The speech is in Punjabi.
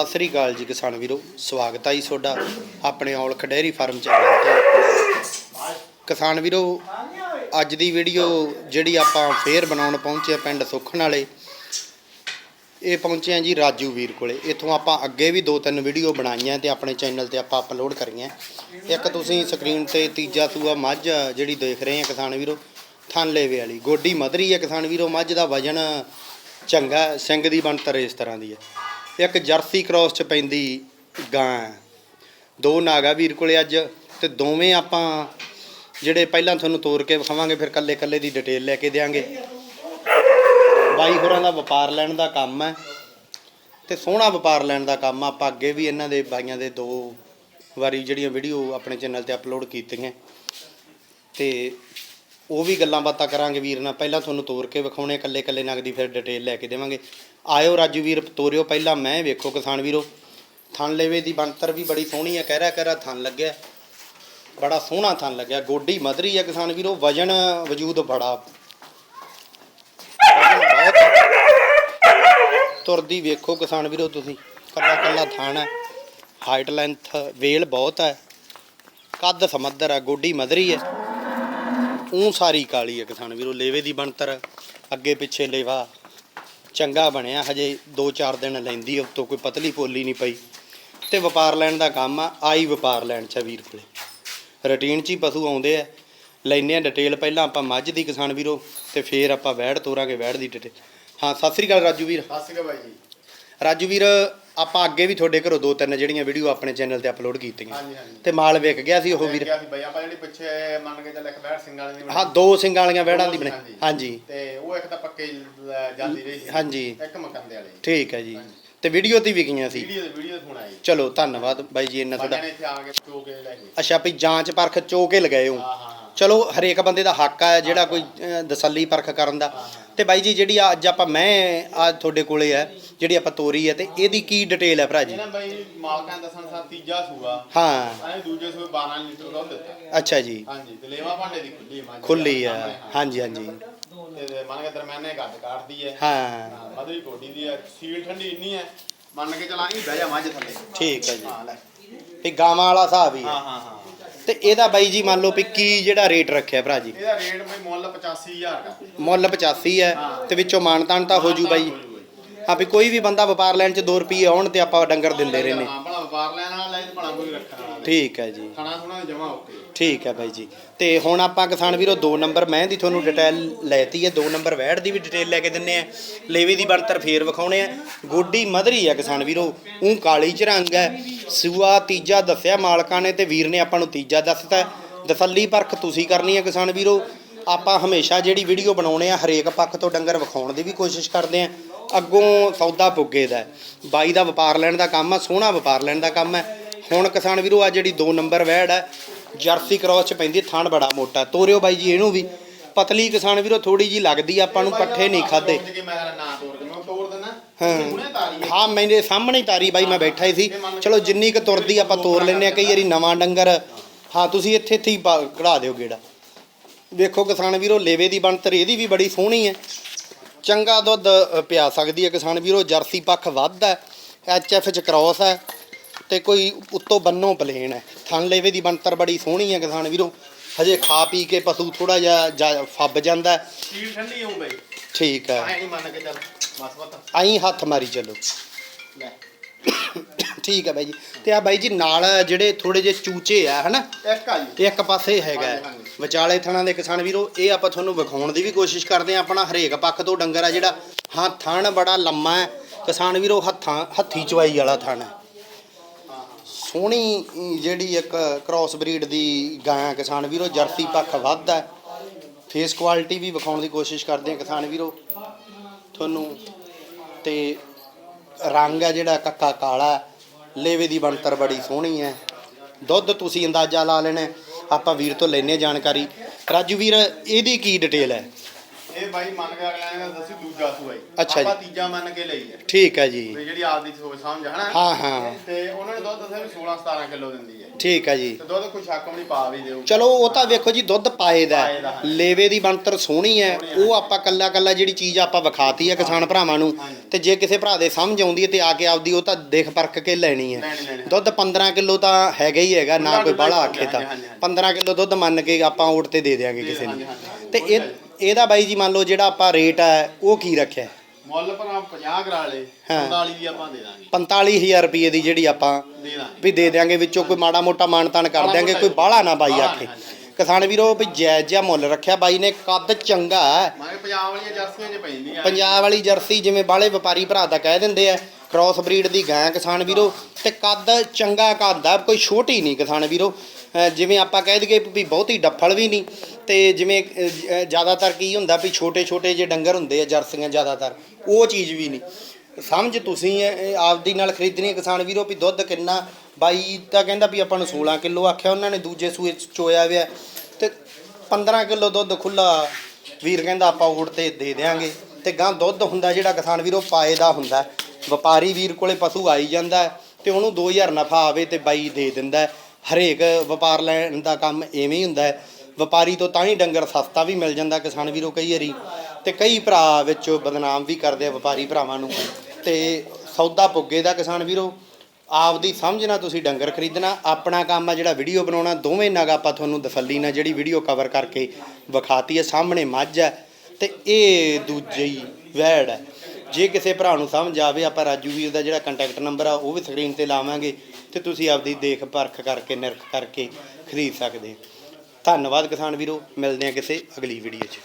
ਸਤਿ ਸ੍ਰੀ ਅਕਾਲ ਜੀ ਕਿਸਾਨ ਵੀਰੋ, ਸਵਾਗਤ ਹੈ ਜੀ ਤੁਹਾਡਾ ਆਪਣੇ ਔਲਖ ਡੇਅਰੀ ਫਾਰਮ ਚੈਨਲ ਤੇ। ਕਿਸਾਨ ਵੀਰੋ, ਅੱਜ ਦੀ ਵੀਡੀਓ ਜਿਹੜੀ ਆਪਾਂ ਫੇਰ ਬਣਾਉਣ ਪਹੁੰਚੇ ਪਿੰਡ ਸੁਖਣ ਵਾਲੇ, ਇਹ ਪਹੁੰਚੇ ਆ ਜੀ ਰਾਜੂ ਵੀਰ ਕੋਲੇ। ਇੱਥੋਂ ਆਪਾਂ ਅੱਗੇ ਵੀ ਦੋ ਤਿੰਨ ਵੀਡੀਓ ਬਣਾਈਆਂ ਤੇ ਆਪਣੇ ਚੈਨਲ ਤੇ ਆਪਾਂ ਅਪਲੋਡ ਕਰੀਆਂ। ਇੱਕ ਤੁਸੀਂ ਸਕਰੀਨ ਤੇ ਤੀਜਾ ਸੂਆ ਮੱਝ ਜਿਹੜੀ ਦੇਖ ਰਹੇ ਆ ਕਿਸਾਨ ਵੀਰੋ ਥਾਨਲੇਵੇ ਵਾਲੀ। ਗੋਡੀ ਮਧਰੀ ਹੈ ਕਿਸਾਨ ਵੀਰੋ, ਮੱਝ ਦਾ ਵਜਨ ਚੰਗਾ, ਸਿੰਘ ਦੀ ਬਣਤਰ ਇਸ ਤਰ੍ਹਾਂ ਦੀ ਹੈ ਇੱਕ ਜਰਸੀ ਕ੍ਰਾਸ ਚ ਪੈਂਦੀ ਗਾਂ ਹੈ। ਦੋ ਨਾਗਾ ਵੀਰ ਕੋਲੇ ਅੱਜ ਤੇ ਦੋਵੇਂ ਆਪਾਂ ਜਿਹੜੇ ਪਹਿਲਾਂ ਤੁਹਾਨੂੰ ਤੋਰ ਕੇ ਵਿਖਾਵਾਂਗੇ, ਫਿਰ ਕੱਲੇ ਕੱਲੇ ਦੀ ਡਿਟੇਲ ਲੈ ਕੇ ਦੇਾਂਗੇ ਬਾਈ ਹੋਰਾਂ ਦਾ ਵਪਾਰ ਲੈਣ ਦਾ ਕੰਮ ਹੈ ਤੇ ਸੋਹਣਾ ਵਪਾਰ ਲੈਣ ਦਾ ਕੰਮ ਆਪਾਂ ਅੱਗੇ ਵੀ ਇਹਨਾਂ ਦੇ ਬਾਈਆਂ ਦੇ ਦੋ ਵਾਰੀ ਜਿਹੜੀਆਂ ਵੀਡੀਓ ਆਪਣੇ ਚੈਨਲ ਤੇ ਅਪਲੋਡ ਕੀਤੀਆਂ। ਤੇ ਉਹ ਵੀ ਗੱਲਾਂ ਬਾਤਾਂ ਕਰਾਂਗੇ ਵੀਰ ਨਾਲ। ਪਹਿਲਾਂ ਤੁਹਾਨੂੰ ਤੋਰ ਕੇ ਵਿਖਾਉਣੇ ਕੱਲੇ ਕੱਲੇ ਨਗ ਦੀ ਫਿਰ ਡਿਟੇਲ ਲੈ ਕੇ ਦੇਵਾਂਗੇ। ਆਇਓ ਰਾਜੂ ਵੀਰ ਤੋਰਿਓ ਪਹਿਲਾਂ ਮੈਂ, ਵੇਖੋ ਕਿਸਾਨ ਵੀਰੋ। ਥਣ ਲੇਵੇ ਦੀ ਬਣਤਰ ਵੀ ਬੜੀ ਸੋਹਣੀ ਹੈ ਕਹਿਰਾ ਕਹਿਰਾ ਥਣ ਲੱਗਿਆ। ਬੜਾ ਸੋਹਣਾ ਥਣ ਲੱਗਿਆ, ਗੋਡੀ ਮਧਰੀ ਹੈ ਕਿਸਾਨ ਵੀਰੋ, ਵਜਨ ਵਜੂਦ ਬੜਾ। ਤੁਰਦੀ ਵੇਖੋ ਕਿਸਾਨ ਵੀਰੋ ਤੁਸੀਂ, ਕੱਲਾ ਕੱਲਾ ਥਣ ਹੈ ਹਾਈਟ ਲੈਂਥ, ਵੇਲ ਬਹੁਤ ਹੈ ਕੱਦ ਸਮੱਦਰ ਹੈ ਗੋਡੀ ਮਧਰੀ ਹੈ ਉਹ ਸਾਰੀ ਕਾਲੀ ਹੈ ਕਿਸਾਨ ਵੀਰੋ, ਲੇਵੇ ਦੀ ਬਣਤਰ, ਅੱਗੇ ਪਿੱਛੇ ਲੇਵਾ। ਚੰਗਾ ਬਣਿਆ ਹਜੇ 2-4 ਦਿਨ ਲੈਂਦੀ ਹੈ ਉੱਤੋਂ ਕੋਈ ਪਤਲੀ ਪੋਲੀ ਨਹੀਂ ਪਈ। ਤੇ ਵਪਾਰ ਲੈਣ ਦਾ ਕੰਮ ਆ ਆਈ ਵਪਾਰ ਲੈਣ ਚ ਵੀਰ ਕੋਲੇ। ਰੂਟੀਨ 'ਚ ਹੀ ਪਸ਼ੂ ਆਉਂਦੇ ਆ। ਲੈਨੇ ਆ ਡਿਟੇਲ ਪਹਿਲਾਂ ਆਪਾਂ ਮੱਝ ਦੀ ਕਿਸਾਨ ਵੀਰੋ ਤੇ ਫੇਰ ਆਪਾਂ ਵੈੜ ਤੋਰਾਂਗੇ ਵੈੜ ਦੀ ਡਿਟੇਲ ਹਾਂ ਸਤਿ ਸ੍ਰੀ ਅਕਾਲ ਰਾਜੂ ਵੀਰ। ਸਤਿ ਸ਼੍ਰੀ ਅਕਾਲ ਬਾਈ ਜੀ। ਰਾਜੂ ਵੀਰ ਆਪਾਂ ਅੱਗੇ ਵੀ ਤੁਹਾਡੇ ਘਰੋਂ ਦੋ ਤਿੰਨ ਜਿਹੜੀਆਂ ਵੀਡੀਓ ਆਪਣੇ ਚੈਨਲ ਤੇ ਅਪਲੋਡ ਕੀਤੀਆਂ। ਹਾਂਜੀ ਹਾਂਜੀ। ਤੇ ਮਾਲ ਵਿਕ ਗਿਆ ਸੀ ਉਹ ਵੀਰ ਗਿਆ ਸੀ ਬਾਈ ਆਪਾਂ ਜਿਹੜੀ ਪਿੱਛੇ ਮੰਨ ਕੇ ਚੱਲ ਇੱਕ ਬੈਠ ਸਿੰਘ ਵਾਲੀ ਦੀ ਬਣੀ। ਹਾਂ ਦੋ ਸਿੰਘਾਂ ਵਾਲੀਆਂ ਵੈੜਾਂ ਦੀ ਬਣੇ। ਹਾਂਜੀ। ਹਾਂਜੀ। ਤੇ ਉਹ ਇੱਕ ਤਾਂ ਪੱਕੇ ਲੈ ਜਾਂਦੀ ਰਹੀ ਸੀ। ਹਾਂਜੀ। ਇੱਕ ਮਕੰਦੇ ਵਾਲੀ। ਠੀਕ ਹੈ ਜੀ। ਤੇ ਵੀਡੀਓ ਤੇ ਵੀ ਗਈਆਂ ਸੀ। ਵੀਡੀਓ ਵੀਡੀਓ ਫੋਨ ਆਈ ਚਲੋ ਧੰਨਵਾਦ ਬਾਈ ਜੀ ਇੰਨਾ ਤੁਹਾਡਾ ਨੇ ਇੱਥੇ ਆ ਕੇ ਚੋ ਕੇ ਲੈ ਗਏ। ਅੱਛਾ ਵੀ ਜਾਂਚ ਪਰਖ ਚੋ ਕੇ ਲਗਾਏ ਹੋ। ਹਾਂ ਹਾਂ। ਚਲੋ ਹਰੇਕ ਬੰਦੇ ਦਾ ਹੱਕ ਹੈ ਜਿਹੜਾ ਕੋਈ ਤਸੱਲੀ ਪਰਖ ਕਰਨ ਦਾ। ਤੇ ਬਾਈ ਜੀ ਜਿਹੜੀ ਅੱਜ ਆਪਾਂ ਮੈਂ ਆ ਤੁਹਾਡੇ ਕੋਲੇ ਹੈ ਜਿਹੜੀ ਆਪਾਂ ਤੋਰੀ ਹੈ ਤੇ ਇਹਦੀ ਕੀ ਡਿਟੇਲ ਹੈ ਭਰਾ ਜੀ? ਇਹ ਨਾ ਬਾਈ ਮਾਲਕਾਂ ਨੇ ਦੱਸਣ ਸਾ ਤੀਜਾ ਸੂਆ। ਹਾਂ। ਐ ਦੂਜੇ ਸੂਏ 12 ਲੀਟਰ ਦੁੱਧ ਦਿੱਤਾ। ਅੱਛਾ ਜੀ। ਹਾਂਜੀ ਤੇ ਲੇਵਾ ਭਾਂਡੇ ਦੀ ਖੁੱਲੀ ਹਾਂ। ਹਾਂਜੀ ਹਾਂਜੀ। ਤੇ ਮੰਨ ਕੇ ਦਰਮਿਆਨੇ ਗੱਡ ਕਾਟਦੀ ਹੈ। ਹਾਂ ਮਧਰੀ ਕੋਡੀ ਦੀ ਹੈ ਸੀਲ ਠੰਡੀ ਇੰਨੀ ਹੈ ਮੰਨ ਕੇ ਚਲਾਂਗੀ ਬਹਿ ਜਾ ਮੱਝ ਥੱਲੇ। ਠੀਕ ਹੈ ਜੀ। ਹਾਂ ਲੈ। ਵੀ ਗਾਵਾਂ ਵਾਲਾ ਹਿਸਾਬ ਹੀ ਹੈ ਹਾਂ ਹਾਂ ਹਾਂ। ਤੇ ਇਹਦਾ ਬਾਈ ਜੀ ਮੰਨ ਲਓ ਵੀ ਕੀ ਜਿਹੜਾ ਰੇਟ ਰੱਖਿਆ ਭਰਾ ਜੀ? ਇਹਦਾ ਰੇਟ ਬਈ ਮੁੱਲ 85000 ਦਾ। ਮੁੱਲ 85 ਹੈ ਤੇ ਵਿੱਚੋਂ ਮਾਨਤਾਨ ਤਾਂ ਹੋ ਜੂ ਬਾਈ। ਹਾਂ ਵੀ ਕੋਈ ਵੀ ਬੰਦਾ ਵਪਾਰ ਲੈਣ ਚ 2 ਰੁਪਏ ਆਉਣ ਤੇ ਆਪਾਂ ਡੰਗਰ ਦਿੰਦੇ ਰਹਿੰਦੇ। ਹਾਂ ਭਲਾ ਵਪਾਰ ਲੈਣ ਵਾਲਾ ਲੈ ਤੇ ਭਲਾ ਕੋਈ ਰੱਖਣ ਠੀਕ ਹੈ ਜੀ। ਖਾਣਾ ਥੋੜਾ ਜਮਾ ਓਕੇ। ਠੀਕ ਹੈ ਬਾਈ ਜੀ। ਤੇ ਹੁਣ ਆਪਾਂ ਕਿਸਾਨ ਵੀਰੋ, ਦੋ ਨੰਬਰ ਮੈਂ ਦੀ ਤੁਹਾਨੂੰ ਡਿਟੇਲ ਲੈਤੀ ਹੈ, ਦੋ ਨੰਬਰ ਵੈੜ ਦੀ ਵੀ ਡਿਟੇਲ ਲੈ ਕੇ ਦਿੰਨੇ ਆ। ਲੇਵੇ ਦੀ ਬਣਤਰ ਫੇਰ ਵਿਖਾਉਣੇ ਆ। ਗੋਡੀ ਮਧਰੀ ਆ ਕਿਸਾਨ ਵੀਰੋ ਉਹ ਕਾਲੀ ਚ ਰੰਗ ਹੈ। ਸੂਆ, ਤੀਜਾ ਦੱਸਿਆ ਮਾਲਕਾਂ ਨੇ ਤੇ ਵੀਰ ਨੇ ਆਪਾਂ ਨੂੰ ਤੀਜਾ ਦੱਸਤਾ ਤਸੱਲੀ ਪਰਖ ਤੁਸੀਂ ਕਰਨੀ ਹੈ ਕਿਸਾਨ ਵੀਰੋ। ਆਪਾਂ ਹਮੇਸ਼ਾ ਜਿਹੜੀ ਵੀਡੀਓ ਬਣਾਉਣੇ ਆ, ਹਰੇਕ ਪੱਖ ਤੋਂ ਡੰਗਰ ਵਿਖਾਉਣ ਦੀ ਵੀ ਕੋਸ਼ਿਸ਼ ਕਰਦੇ ਆ। ਅੱਗੋਂ ਸੌਦਾ ਪੁੱਗੇ ਦਾ ਬਾਈ ਦਾ ਵਪਾਰ ਲੈਣ ਦਾ ਕੰਮ ਆ ਸੋਹਣਾ ਵਪਾਰ ਲੈਣ ਦਾ ਕੰਮ ਹੈ। ਹੁਣ ਕਿਸਾਨ ਵੀਰੋ ਆ ਜਿਹੜੀ ਦੋ ਨੰਬਰ ਵੈੜ ਹੈ ਜਰਸੀ ਕ੍ਰਾਸ ਚ ਪੈਂਦੀ ਥਣ ਬੜਾ ਮੋਟਾ ਤੋਰਿਓ ਬਾਈ ਜੀ ਇਹਨੂੰ ਵੀ। ਪਤਲੀ ਕਿਸਾਨ ਵੀਰੋ ਥੋੜੀ ਜੀ ਲੱਗਦੀ ਆਪਾਂ ਨੂੰ ਪੱਠੇ ਨਹੀਂ ਖਾਦੇ ਹਾਂ। ਹੈ। ਮੇਰੇ ਸਾਹਮਣੇ ਤਾਰੀ ਬਾਈ ਮੈਂ ਬੈਠਾ ਹੀ ਸੀ। ਚਲੋ ਜਿੰਨੀ ਕੁ ਤੁਰਦੀ ਆਪਾਂ ਤੋਰ ਲੈਨੇ ਆ ਕਈ ਵਾਰੀ ਨਵਾਂ ਡੰਗਰ। ਹਾਂ ਤੁਸੀਂ ਇੱਥੇ ਇੱਥੇ ਹੀ ਕਢਾ ਦਿਓ ਗੇੜਾ। ਵੇਖੋ ਕਿਸਾਨ ਵੀਰੋ ਲੇਵੇ ਦੀ ਬਣਤਰ ਇਹਦੀ ਵੀ ਬੜੀ ਸੋਹਣੀ ਹੈ। ਚੰਗਾ ਦੁੱਧ ਪਿਆ ਸਕਦੀ ਹੈ ਕਿਸਾਨ ਵੀਰੋ ਜਰਸੀ ਪੱਖ ਵੱਧ ਹੈ। ਐਚ ਐਫ ਚ ਕ੍ਰਾਸ ਹੈ। ਤੇ ਕੋਈ ਉੱਤੋਂ ਬੰਨੋਂ ਪਲੇਨ ਹੈ। ਥਣ ਲੇਵੇ ਦੀ ਬਣਤਰ ਬੜੀ ਸੋਹਣੀ ਹੈ ਕਿਸਾਨ ਵੀਰੋ। ਹਜੇ ਖਾ ਪੀ ਕੇ ਪਸ਼ੂ ਥੋੜਾ ਜਿਹਾ ਫੱਬ ਜਾਂਦਾ ਹੈ। ਸੀਲ ਠੰਡੀ ਹੋਊ ਬਈ। ਠੀਕ ਹੈ। ਐ ਨਹੀਂ ਮੰਨ ਕੇ ਚੱਲ ਬਸ ਬਸ। ਆਈ ਹੱਥ ਮਾਰੀ ਚੱਲੋ। ਲੈ। ਠੀਕ ਹੈ ਬਾਈ ਜੀ। ਤੇ ਆ ਬਾਈ ਜੀ ਨਾਲ ਜਿਹੜੇ ਥੋੜੇ ਜਿਹੇ ਚੂਚੇ ਆ ਹਨਾ? ਇੱਕ ਆ ਜੀ। ਇੱਕ ਪਾਸੇ ਹੈਗਾ। ਵਿਚਾਲੇ ਥਣਾਂ ਦੇ ਕਿਸਾਨ ਵੀਰੋ ਇਹ ਆਪਾਂ ਤੁਹਾਨੂੰ ਵਿਖਾਉਣ ਦੀ ਵੀ ਕੋਸ਼ਿਸ਼ ਕਰਦੇ ਆ ਆਪਣਾ ਹਰੇਕ ਪੱਖ ਤੋਂ ਡੰਗਰ ਆ ਜਿਹੜਾ। ਹਾਂ ਥਣ ਬੜਾ ਲੰਮਾ ਹੈ। ਕਿਸਾਨ ਵੀਰੋ ਹੱਥਾਂ ਹੱਥੀ ਚਵਾਈ ਵਾਲਾ ਥਣ ਹੈ। ਸੋਹਣੀ ਜਿਹੜੀ ਇੱਕ ਕ੍ਰਾਸ ਬਰੀਡ ਦੀ ਗਾਂ ਕਿਸਾਨ ਵੀਰੋ, ਜਰਸੀ ਪੱਖ ਵੱਧ ਹੈ। ਫੇਸ ਕੁਆਲਿਟੀ ਵੀ ਵਿਖਾਉਣ ਦੀ ਕੋਸ਼ਿਸ਼ ਕਰਦੇ ਆ ਕਿਸਾਨ ਵੀਰੋ। ਤੁਹਾਨੂੰ ਤੇ ਰੰਗ ਹੈ ਜਿਹੜਾ ਕੱਕਾ ਕਾਲਾ ਲੇਵੇ ਦੀ ਬਣਤਰ ਬੜੀ ਸੋਹਣੀ ਹੈ। ਦੁੱਧ ਤੁਸੀਂ ਅੰਦਾਜ਼ਾ ਲਾ ਲੈਣਾ ਆਪਾਂ ਵੀਰ ਤੋਂ ਲੈਨੇ ਜਾਣਕਾਰੀ। ਰਾਜੂ ਵੀਰ, ਇਹਦੀ ਕੀ ਡਿਟੇਲ ਹੈ? ਇਹ ਬਾਈ ਮੰਨ ਕੇ ਅਗਲਿਆਂ ਨੇ ਦੱਸੀ ਦੂਜਾ ਸੂਆ ਜੀ ਅੱਛਾ ਜੀ। ਆਪਾਂ ਤੀਜਾ ਮੰਨ ਕੇ ਲਈ ਹੈ। ਠੀਕ ਹੈ ਜੀ। ਵੀ ਜਿਹੜੀ ਆਪਦੀ ਸੋਚ ਸਮਝ ਹੈ ਨਾ ਹਾਂ ਹਾਂ। ਤੇ ਉਹਨਾਂ ਨੇ ਦੁੱਧ ਦੱਸਿਆ ਵੀ 16 17 ਕਿਲੋ ਦਿੰਦੀ ਹੈ। ਠੀਕ ਹੈ ਜੀ। ਤੇ ਦੁੱਧ ਕੋਈ ਸ਼ੱਕ ਵੀ ਨਹੀਂ ਪਾ ਵੀ ਦਿਓ। ਚਲੋ ਉਹ ਤਾਂ ਵੇਖੋ ਜੀ ਦੁੱਧ ਪਾਏ ਦਾ ਪਾਏ ਦਾ, ਹੈ। ਹਾਂਜੀ। ਲੇਵੇ ਦੀ ਬਣਤਰ ਸੋਹਣੀ ਹੈ। ਉਹ ਆਪਾਂ ਕੱਲਾ ਕੱਲਾ ਜਿਹੜੀ ਚੀਜ਼ ਆਪਾਂ ਵਿਖਾਤੀ ਹੈ ਕਿਸਾਨ ਭਰਾਵਾਂ ਨੂੰ ਹਾਂਜੀ। ਤੇ ਜੇ ਕਿਸੇ ਭਰਾ ਦੇ ਸਮਝ ਆਉਂਦੀ ਹੈ ਤੇ ਆ ਕੇ ਆਪਦੀ ਉਹ ਤਾਂ ਦੇਖ ਪਰਖ ਕੇ ਲੈਣੀ ਹੈ। ਲੈਣੀ ਲੈਣੀ। ਦੁੱਧ 15 ਕਿਲੋ ਤਾਂ ਹੈਗਾ ਹੀ ਹੈਗਾ ਨਾ ਕੋਈ ਬਾਹਲਾ ਆਖੇ ਤਾਂ। ਹਾਂਜੀ, ਹਾਂਜੀ। 15 ਕਿਲੋ ਦੁੱਧ ਮੰਨ ਕੇ ਆਪਾਂ ਓਟ ਤੇ ਦੇ ਦੇਾਂਗੇ ਕਿਸੇ ਹਾਂਜੀ, ਨੂੰ ਹਾਂਜੀ। ਤੇ ਇਹ ਇਹਦਾ ਬਾਈ ਜੀ ਮੰਨ ਲਓ ਜਿਹੜਾ ਆਪਾਂ ਰੇਟ ਹੈ ਉਹ ਕੀ ਰੱਖਿਆ? ਮੁੱਲ ਪਰ 50 ਕਰਾ ਲੇ ਹਾਂ। 45 ਦੀ ਆਪਾਂ ਦੇ ਦਾਂਗੇ। 45000 ਰੁਪਏ ਦੀ ਜਿਹੜੀ ਆਪਾਂ ਦੇ ਦਾਂਗੇ। ਵੀ ਦੇ ਦਿਆਂਗੇ ਵਿੱਚੋਂ ਕੋਈ ਮਾੜਾ ਮੋਟਾ ਮਾਨਤਾਨ ਕਰ ਮਾੜਾ ਦਿਆਂਗੇ ਮੋਟਾ ਕੋਈ ਬਾਹਲਾ ਨਾ ਬਾਈ ਬਾਹਲਾ ਆਖੇ। ਹਾਂਜੀ। ਕਿਸਾਨ ਵੀਰੋ ਵੀ ਜਾਇਜ਼ ਜਿਹਾ ਮੁੱਲ ਰੱਖਿਆ ਬਾਈ ਨੇ ਕੱਦ ਚੰਗਾ ਹੈ। ਮਾਰੇ ਪੰਜਾਬ ਵਾਲੀਆਂ ਜਰਸੀਆਂ 'ਚ ਪੈਂਦੀਆਂ ਪੰਜਾਬ ਵਾਲੀ ਜਰਸੀ ਜਿਵੇਂ ਬਾਹਲੇ ਵਪਾਰੀ ਭਰਾ ਦਾ ਕਹਿ ਦਿੰਦੇ ਆ ਕ੍ਰਾਸ ਬਰੀਡ ਦੀ ਗਾਂ ਕਿਸਾਨ ਵੀਰੋ ਤੇ ਕੱਦ ਚੰਗਾ ਕੱਦ ਆ ਕੋਈ ਛੋਟੀ ਨਹੀਂ ਕਿਸਾਨ ਵੀਰੋ। ਜਿਵੇਂ ਆਪਾਂ ਕਹਿ ਦਈਏ ਵੀ ਬਹੁਤੀ ਡੱਫਲ ਵੀ ਨਹੀਂ, ਤੇ ਜਿਵੇਂ ਜ਼ਿਆਦਾਤਰ ਕੀ ਹੁੰਦਾ ਵੀ ਛੋਟੇ ਛੋਟੇ ਜੇ ਡੰਗਰ ਹੁੰਦੇ ਆ, ਜਰਸੀਆਂ ਜ਼ਿਆਦਾਤਰ, ਉਹ ਚੀਜ਼ ਵੀ ਨਹੀਂ। ਸਮਝ ਤੁਸੀਂ ਆਪਦੀ ਨਾਲ ਖਰੀਦਣੀ ਕਿਸਾਨ ਵੀਰੋ ਵੀ ਦੁੱਧ ਕਿੰਨਾ, ਬਾਈ ਤਾਂ ਕਹਿੰਦਾ ਵੀ ਆਪਾਂ ਨੂੰ 16 ਕਿਲੋ ਆਖਿਆ, ਉਹਨਾਂ ਨੇ ਦੂਜੇ ਸੂਏ 'ਚ ਚੋਇਆ ਹੋਇਆ, ਤੇ 15 ਕਿਲੋ ਦੁੱਧ ਖੁੱਲਾ ਵੀਰ ਕਹਿੰਦਾ ਆਪਾਂ ਊੜ ਤੇ ਦੇ ਦੇਾਂਗੇ ਤੇ ਗਾਂ ਦੁੱਧ ਹੁੰਦਾ ਜਿਹੜਾ ਕਿਸਾਨ ਵੀਰੋ ਪਾਏ ਦਾ ਹੁੰਦਾ, ਵਪਾਰੀ ਵੀਰ ਕੋਲੇ ਪਸ਼ੂ ਆਈ ਜਾਂਦਾ ਹੈ ਤੇ ਉਹਨੂੰ 2000 ਨਫਾ ਆਵੇ ਤੇ ਬਾਈ ਦੇ ਦਿੰਦਾ। ਹਰੇਕ ਵਪਾਰ ਲੈਣ ਦਾ ਕੰਮ ਐਵੇਂ ਹੀ ਹੁੰਦਾ ਹੈ। ਵਪਾਰੀ ਤੋਂ ਤਾਂ ਹੀ ਡੰਗਰ ਸਸਤਾ ਵੀ ਮਿਲ ਜਾਂਦਾ, ਕਿਸਾਨ ਵੀਰੋ ਕਈ ਵਾਰੀ। ਤੇ ਕਈ ਭਰਾ ਵਿੱਚ ਬਦਨਾਮ ਵੀ ਕਰਦੇ ਆ ਵਪਾਰੀ ਭਰਾਵਾਂ ਨੂੰ। ਤੇ ਸੌਦਾ ਪੁੱਗੇ ਦਾ ਕਿਸਾਨ ਵੀਰੋ, ਆਪਦੀ ਸਮਝ ਨਾਲ ਤੁਸੀਂ ਡੰਗਰ ਖਰੀਦਣਾ, ਆਪਣਾ ਕੰਮ ਆ ਜਿਹੜਾ ਵੀਡੀਓ ਬਣਾਉਣਾ, ਦੋਵੇਂ ਨਗ ਆਪਾਂ ਤੁਹਾਨੂੰ ਦਫੱਲੀ ਨਾਲ ਜਿਹੜੀ ਵੀਡੀਓ ਕਵਰ ਕਰਕੇ ਵਿਖਾਤੀ ਹੈ, ਸਾਹਮਣੇ ਮੱਝ ਹੈ ਤੇ ਇਹ ਦੂਜੀ ਵੈੜ ਹੈ। ਜੇ ਕਿਸੇ ਭਰਾ ਨੂੰ ਸਮਝ ਆਵੇ, ਆਪਾਂ ਰਾਜੂ ਵੀਰ ਦਾ ਜਿਹੜਾ ਕੰਟੈਕਟ ਨੰਬਰ ਆ, ਉਹ ਵੀ ਸਕਰੀਨ ਤੇ ਲਾਵਾਂਗੇ। ਤੇ ਤੁਸੀਂ ਆਪਦੀ ਦੇਖ ਪਰਖ ਕਰਕੇ, ਨਿਰਖ ਕਰਕੇ ਖਰੀਦ ਸਕਦੇ ਹੋ। ਧੰਨਵਾਦ ਕਿਸਾਨ ਵੀਰੋ ਮਿਲਦੇ ਹਾਂ ਕਿਸੇ ਅਗਲੀ ਵੀਡੀਓ 'ਚ